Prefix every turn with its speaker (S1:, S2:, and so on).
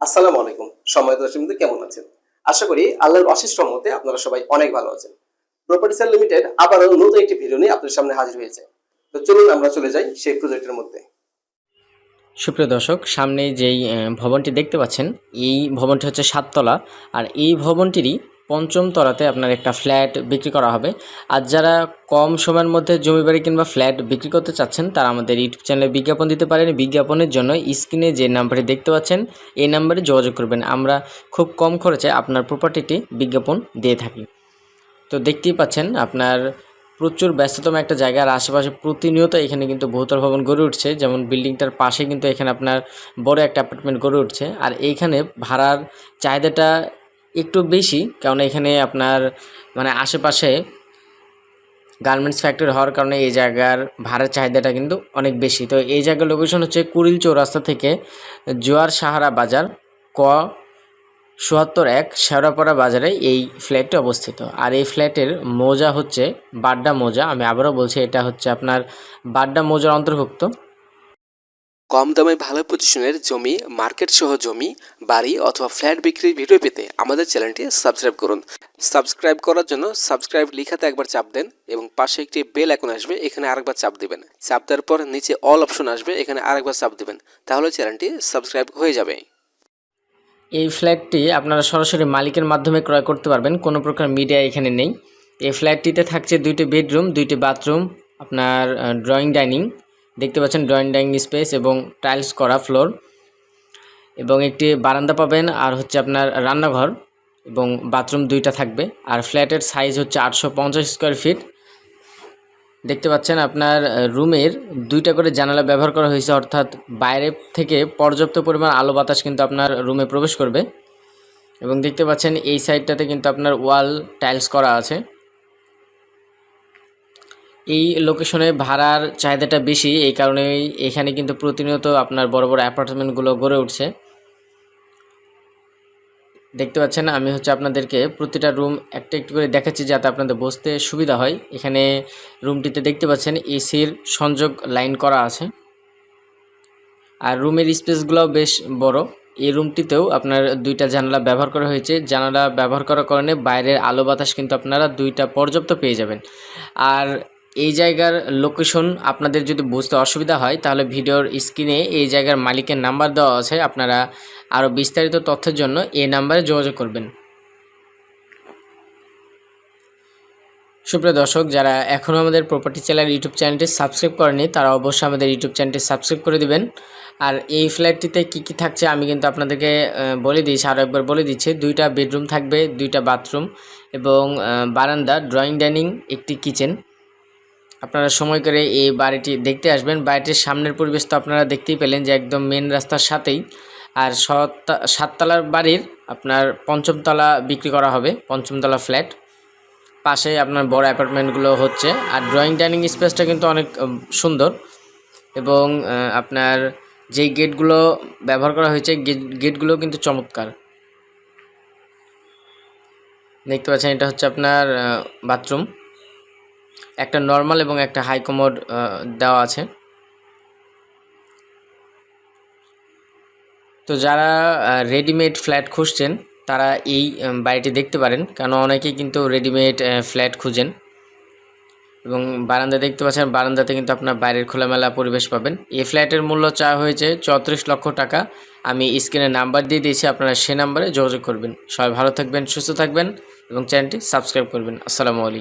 S1: আসসালামু আলাইকুম। সময় দর্শক কেমন আছেন? আশা করি আল্লাহর অশেষ সম্মতে আপনারা সবাই অনেক ভালো আছেন। প্রপার্টি সেল লিমিটেড আবারও নতুন একটি ভিডিও নিয়ে আপনাদের সামনে হাজির হয়েছে। তো চলুন আমরা চলে যাই সেই প্রজেক্টের মধ্যে।
S2: সুপ্রিয় দর্শক সামনে যেই ভবনটি দেখতে পাচ্ছেন, এই ভবনটি হচ্ছে সাততলা। আর এই ভবনটিরই পঞ্চম তলাতে আপনার একটা ফ্ল্যাট বিক্রি করা হবে। আর যারা কম সময়ের মধ্যে জমি বাড়ি কিংবা ফ্ল্যাট বিক্রি করতে চাচ্ছেন, তারা আমাদের ইউটিউব চ্যানেলে বিজ্ঞাপন দিতে পারেন। বিজ্ঞাপনের জন্য স্ক্রিনে যে নাম্বারটি দেখতে পাচ্ছেন, এই নাম্বারে যোগাযোগ করবেন। আমরা খুব কম খরচে আপনার প্রপার্টিটি বিজ্ঞাপন দিয়ে থাকি। তো দেখতেই পাচ্ছেন, আপনার প্রচুর ব্যস্ততম একটা জায়গা। আর আশেপাশে প্রতিনিয়ত এখানে কিন্তু বহুতল ভবন গড়ে উঠছে। যেমন বিল্ডিংটার পাশে কিন্তু এখানে আপনার বড় একটা অ্যাপার্টমেন্ট গড়ে উঠছে। আর এইখানে ভাড়ার চাহিদাটা একটু বেশি, কারণ এখানে আপনার মানে আশেপাশে গার্মেন্টস ফ্যাক্টরি হওয়ার কারণে এই জায়গার ভাড়ার চাহিদাটা কিন্তু অনেক বেশি। তো এই জায়গার লোকেশন হচ্ছে কুড়িল চৌরাস্তা থেকে জোয়ার সাহারা বাজার, ক চুয়াত্তর এক শেওড়াপাড়া বাজারে এই ফ্ল্যাটটি অবস্থিত। আর এই ফ্ল্যাটের মোজা হচ্ছে বাড্ডা মোজা, আমি আবারও বলছি এটা হচ্ছে আপনার বাড্ডা মোজার অন্তর্ভুক্ত।
S1: কম দামে ভালো পজিশনের জমি মার্কেট সহ জমি, বাড়ি অথবা ফ্ল্যাট বিক্রির ভিডিও পেতে আমাদের চ্যানেলটি সাবস্ক্রাইব করুন। সাবস্ক্রাইব করার জন্য সাবস্ক্রাইব লিখাতে একবার চাপ দেন এবং পাশে একটি বেল এখন আসবে, এখানে আরেকবার চাপ দিবেন। চাপ দেওয়ার পর নিচে অল অপশন আসবে, এখানে আরেকবার চাপ দিবেন। তাহলে চ্যানেলটি সাবস্ক্রাইব হয়ে যাবে।
S2: এই ফ্ল্যাটটি আপনারা সরাসরি মালিকের মাধ্যমে ক্রয় করতে পারবেন, কোনো প্রকার মিডিয়া এখানে নেই। এই ফ্ল্যাটটিতে থাকছে দুইটি বেডরুম দুইটি বাথরুম আপনার ড্রয়িং ডাইনিং দেখতে পাচ্ছেন ড্রয়িং ডাইনিং স্পেস এবং টাইলস করা ফ্লোর এবং একটি বারান্দা পাবেন আর হচ্ছে আপনার রান্নাঘর এবং বাথরুম দুইটা থাকবে। আর ফ্ল্যাটের সাইজ হচ্ছে আটশো পঞ্চাশ স্কোয়ার ফিট দেখতে পাচ্ছেন আপনার রুমের দুইটা করে জানালা ব্যবহার করা হয়েছে, অর্থাৎ বাইরে থেকে পর্যাপ্ত পরিমাণ আলো বাতাস কিন্তু আপনার রুমে প্রবেশ করবে। এবং দেখতে পাচ্ছেন এই সাইডটাতে কিন্তু আপনার ওয়াল টাইলস করা আছে। এই লোকেশনে ভাড়ার চাহিদাটা বেশি, এই কারণেই এখানে কিন্তু প্রতিনিয়ত আপনার বড় বড় অ্যাপার্টমেন্টগুলো গড়ে উঠছে। দেখতে পাচ্ছেন, আমি হচ্ছে আপনাদেরকে প্রতিটা রুম একটা একটু করে দেখাচ্ছি যাতে আপনাদের বসতে সুবিধা হয়। এখানে রুমটিতে দেখতে পাচ্ছেন, এসির সংযোগ লাইন করা আছে। আর রুমের স্পেসগুলোও বেশ বড়। এই রুমটিতেও আপনার দুইটা জানালা ব্যবহার করা হয়েছে। জানালা ব্যবহার করার কারণে বাইরের আলো বাতাস কিন্তু আপনারা দুইটা পর্যাপ্ত পেয়ে যাবেন। আর এই জায়গার লোকেশন আপনাদের যদি বুঝতে অসুবিধা হয়, তাহলে ভিডিওর স্ক্রিনে এই জায়গার মালিকের নাম্বার দেওয়া আছে। আপনারা আরও বিস্তারিত তথ্যের জন্য এই নাম্বারে যোগাযোগ করবেন। সুপ্রিয় দর্শক, যারা এখনও আমাদের প্রপার্টি চ্যানেল ইউটিউব চ্যানেলটি সাবস্ক্রাইব করেনি তারা অবশ্যই আমাদের ইউটিউব চ্যানেলটি সাবস্ক্রাইব করে দিবেন। আর এই ফ্ল্যাটটিতে কি কি থাকছে আমি কিন্তু আপনাদেরকে বলে দিয়েছি আরও একবার বলে দিচ্ছি। দুইটা বেডরুম থাকবে, দুইটা বাথরুম এবং বারান্দা ড্রয়িং ডাইনিং একটি কিচেন আপনারা সময় করে এই বাড়িটি দেখতে আসবেন। বাড়িটির সামনের পরিবেশ তো আপনারা দেখতেই পেলেন যে একদম মেন রাস্তার সাথেই। আর সাততলার বাড়ির আপনার পঞ্চমতলা বিক্রি করা হবে পঞ্চমতলা ফ্ল্যাট। পাশে আপনার বড় অ্যাপার্টমেন্টগুলো হচ্ছে। আর ড্রয়িং ডাইনিং স্পেসটা কিন্তু অনেক সুন্দর। এবং আপনার যেই গেটগুলো ব্যবহার করা হয়েছে গেট গেটগুলো কিন্তু চমৎকার। দেখতে পাচ্ছেন এটা হচ্ছে আপনার বাথরুম একটা নর্মাল এবং একটা হাই কমোড দেওয়া আছে। তো যারা রেডিমেড ফ্ল্যাট খুঁজছেন, তারা এই বাড়িটি দেখতে পারেন। কারণ অনেকেই কিন্তু রেডিমেড ফ্ল্যাট খুঁজেন। এবং বারান্দা দেখতে পাচ্ছেন, বারান্দাতে কিন্তু আপনার বাইরের খোলামেলা পরিবেশ পাবেন। এই ফ্ল্যাটের মূল্য চাওয়া হয়েছে চৌত্রিশ লক্ষ টাকা। আমি স্ক্রিনে নাম্বার দিয়ে দিয়েছি, আপনারা সে নাম্বারে যোগাযোগ করবেন। সবাই ভালো থাকবেন, সুস্থ থাকবেন এবং চ্যানেলটি সাবস্ক্রাইব করবেন। আসসালামু আলাইকুম।